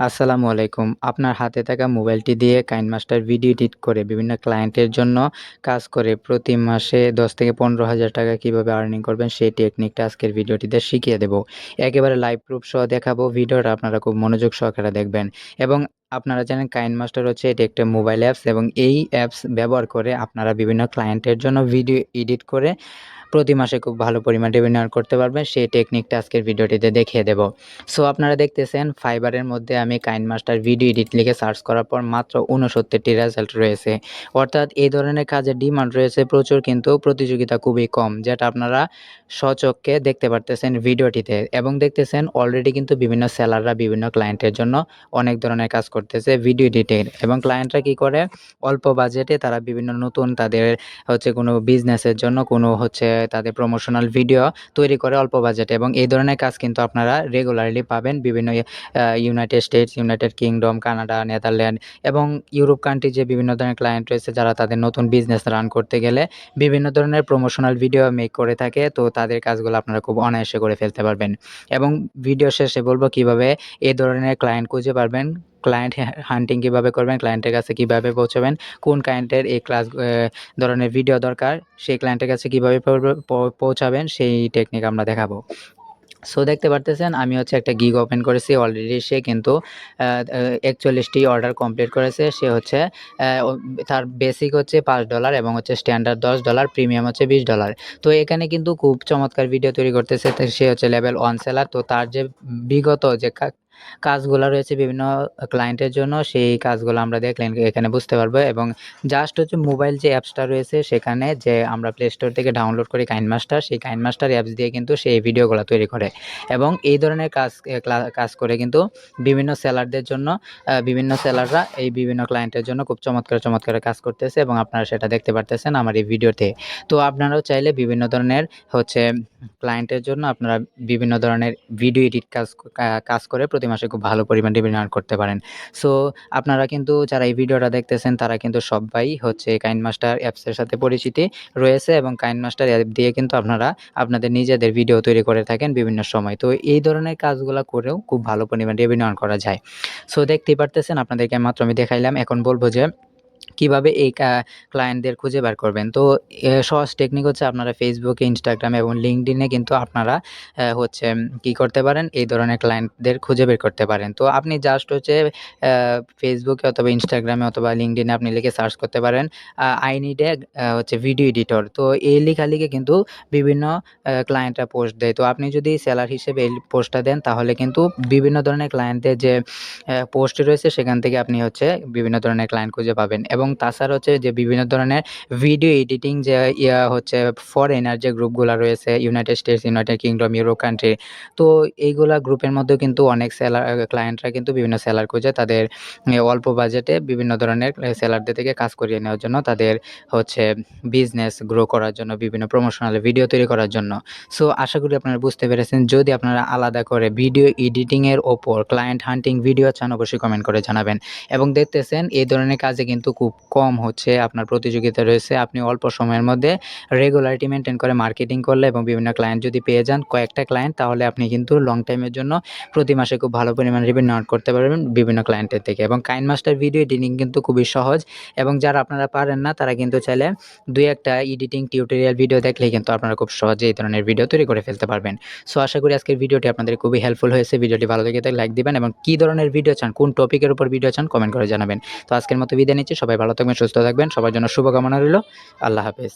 আসসালামু আলাইকুম। আপনার হাতে থাকা মোবাইলটি দিয়ে কাইনমাস্টার ভিডিও এডিট করে বিভিন্ন ক্লায়েন্টের জন্য কাজ করে প্রতি মাসে ১০ থেকে ১৫,০০০ টাকা কীভাবে আর্নিং করবেন সেই টেকনিকটা আজকের ভিডিওটিতে শিখিয়ে দেব। একেবারে লাইভ প্রুফ সহ দেখাবো ভিডিওটা আপনারা খুব মনোযোগ সহকারে দেখবেন এবং আপনারা জানেন কাইনমাস্টার হচ্ছে এটি একটা মোবাইল অ্যাপস এবং এই অ্যাপস ব্যবহার করে আপনারা বিভিন্ন ক্লায়েন্টের জন্য ভিডিও এডিট করে প্রতি মাসে খুব ভালো পরিমাণ রেভিনিউ করতে পারবেন। সেই টেকনিকটা আজকের ভিডিওটিতে দেখিয়ে দেব। সো আপনারা দেখতেছেন ফাইবারের মধ্যে আমি কাইন মাস্টার ভিডিও এডিট লিখে সার্চ করার পর মাত্র উনসত্তরটি রেজাল্ট রয়েছে। অর্থাৎ এই ধরনের কাজের ডিমান্ড রয়েছে প্রচুর কিন্তু প্রতিযোগিতা খুবই কম, যেটা আপনারা স্বচক্ষে দেখতে পারতেছেন ভিডিওটিতে এবং দেখতেছেন অলরেডি কিন্তু বিভিন্ন সেলাররা বিভিন্ন ক্লায়েন্টের জন্য অনেক ধরনের কাজ করতেছে ভিডিও এডিটের এবং ক্লায়েন্টরা কি করে? অল্প বাজেটে তারা বিভিন্ন নতুন তাদের হচ্ছে কোনো বিজনেসের জন্য কোনো হচ্ছে তাদের প্রমোশনাল ভিডিও তৈরি করে অল্প বাজেটে এবং এই ধরনের কাজ কিন্তু আপনারা রেগুলারলি পাবেন বিভিন্ন United States United Kingdom Canada Netherland এবং ইউরোপ কান্ট্রি যে বিভিন্ন ধরনের ক্লায়েন্ট রয়েছে যারা তাদের নতুন বিজনেস রান করতে গেলে বিভিন্ন ধরনের প্রমোশনাল ভিডিও মেক করে থাকে। তো তাদের কাজগুলো আপনারা খুব অনায়াসে করে ফেলতে পারবেন এবং ভিডিও শেষে বলব কীভাবে এই ধরনের ক্লায়েন্ট খুঁজে পারবেন। ক্লায়েন্ট হান্টিং কীভাবে করবেন ক্লায়েন্টের কাছে কীভাবে পৌঁছাবেন, কোন ক্লায়েন্টের এই ক্লাস ধরনের ভিডিও দরকার, সেই ক্লায়েন্টের কাছে কীভাবে পৌঁছাবেন, সেই টেকনিক আমরা দেখাবো। সো দেখতে পারতেছেন, আমি হচ্ছে একটা গিগ ওপেন করেছি অলরেডি সে কিন্তু একচল্লিশটি অর্ডার কমপ্লিট করেছে, সে হচ্ছে তার বেসিক হচ্ছে পাঁচ ডলার এবং হচ্ছে স্ট্যান্ডার্ড দশ ডলার প্রিমিয়াম হচ্ছে বিশ ডলার তো এখানে কিন্তু খুব চমৎকার ভিডিও তৈরি করতেছে সে হচ্ছে লেভেল ওয়ান সেলার তো তার যে বিগত যে কাজগুলো রয়েছে বিভিন্ন ক্লায়েন্টের জন্য, সেই কাজগুলো আমরা দেখলেন এখানে বুঝতে পারব। এবং জাস্ট হচ্ছে মোবাইল যে অ্যাপসটা রয়েছে, সেখানে যে আমরা প্লে স্টোর থেকে ডাউনলোড করি কাইনমাস্টার সেই কাইনমাস্টার অ্যাপস দিয়ে কিন্তু সেই ভিডিওগুলো তৈরি করে। এবং এই ধরনের কাজ কাজ করে কিন্তু বিভিন্ন সেলারদের জন্য বিভিন্ন সেলাররা এই বিভিন্ন ক্লায়েন্টের জন্য খুব চমৎকার চমৎকার কাজ করতেছে এবং আপনারা সেটা দেখতে পারতেছেন আমার এই ভিডিওতে তো আপনারাও চাইলে বিভিন্ন ধরনের হচ্ছে ক্লায়েন্টের জন্য আপনারা বিভিন্ন ধরনের ভিডিও এডিট কাজ কাজ করে প্রতি মাসে খুব ভালো পরিমাণ রেভিনিউ আর্ন করতে পারেন। সো আপনারা কিন্তু যারা এই ভিডিওটা দেখতেছেন, তারা কিন্তু সবাই হচ্ছে কাইন মাস্টার অ্যাপসের সাথে পরিচিতি রয়েছে এবং কাইন মাস্টার অ্যাপ দিয়ে কিন্তু আপনারা আপনাদের নিজেদের ভিডিও তৈরি করে থাকেন বিভিন্ন সময়। তো এই ধরনের কাজগুলো করেও খুব ভালো পরিমাণ রেভিনিউ আর্ন করা যায়। সো দেখতেই পারতেছেন, আপনাদেরকে মাত্র আমি দেখাইলাম। এখন বলব যে কীভাবে এই ক্লায়েন্টদের খুঁজে বার করবেন? তো সহজ টেকনিক হচ্ছে আপনারা ফেসবুকে ইনস্টাগ্রামে এবং লিঙ্কডিনে কিন্তু আপনারা হচ্ছে কি করতে পারেন? এই ধরনের ক্লায়েন্টদের খুঁজে বের করতে পারেন। তো আপনি জাস্ট হচ্ছে ফেসবুকে অথবা ইনস্টাগ্রামে অথবা লিঙ্কডিনে আপনি লিখে সার্চ করতে পারেন। আই নিড এ, হচ্ছে ভিডিও এডিটর তো, এই লেখা লিখে কিন্তু বিভিন্ন ক্লায়েন্টরা পোস্ট দেয়। তো, আপনি যদি সেলার হিসেবে এই পোস্টটা দেন, তাহলে কিন্তু বিভিন্ন ধরনের ক্লায়েন্টদের যে পোস্ট রয়েছে, সেখান থেকে আপনি হচ্ছে বিভিন্ন ধরনের ক্লায়েন্ট খুঁজে পাবেন। এবং তাছাড়া হচ্ছে যে বিভিন্ন ধরনের ভিডিও এডিটিং যে, ইয়া হচ্ছে ফরেনার যে গ্রুপগুলো রয়েছে United States United Kingdom euro country তো এইগুলা গ্রুপের মধ্যেও কিন্তু অনেক সেলার ক্লায়েন্টরা কিন্তু বিভিন্ন সেলার খুঁজে তাদের অল্প বাজেটে বিভিন্ন ধরনের সেলারদের থেকে কাজ করিয়ে নেওয়ার জন্য, তাদের হচ্ছে বিজনেস গ্রো করার জন্য, বিভিন্ন প্রমোশনাল ভিডিও তৈরি করার জন্য। সো আশা করি আপনারা বুঝতে পেরেছেন। যদি আপনারা আলাদা করে ভিডিও এডিটিংয়ের ওপর ক্লায়েন্ট হান্টিং ভিডিও চান, অবশ্যই কমেন্ট করে জানাবেন। এবং দেখতেছেন, এই ধরনের কাজে কিন্তু খুব কম হচ্ছে, আপনার প্রতিযোগিতা রয়েছে, আপনি অল্প সময়ের মধ্যে রেগুলারিটি মেনটেন করে মার্কেটিং করলে এবং বিভিন্ন ক্লায়েন্ট যদি পেয়ে যান, কয়েকটা ক্লায়েন্ট তাহলে আপনি কিন্তু লং টাইমের জন্য প্রতি মাসে খুব ভালো পরিমাণ রেভিনিউ আর্ন করতে পারবেন বিভিন্ন ক্লায়েন্টের থেকে। এবং কাইন মাস্টার ভিডিও এডিটিং কিন্তু খুবই সহজ এবং যারা আপনারা পারেন না, তারা কিন্তু চাইলে দুই একটা এডিটিং টিউটোরিয়াল ভিডিও দেখলেই কিন্তু আপনারা খুব সহজে এই ধরনের ভিডিও তৈরি করে ফেলতে পারবেন। সো আশা করি আজকের ভিডিওটি আপনাদের খুবই হেল্পফুল হয়েছে। ভিডিওটি ভালো লেগে লাইক দিবেন এবং কী ধরনের ভিডিও চান, কোন টপিকের উপর ভিডিও চান কমেন্ট করে জানাবেন। তো আজকের মতো বিদায় নিচ্ছি, সবাই ভালো থাকবেন সুস্থ থাকবেন। সবার জন্য শুভকামনা রইল। আল্লাহ হাফেজ।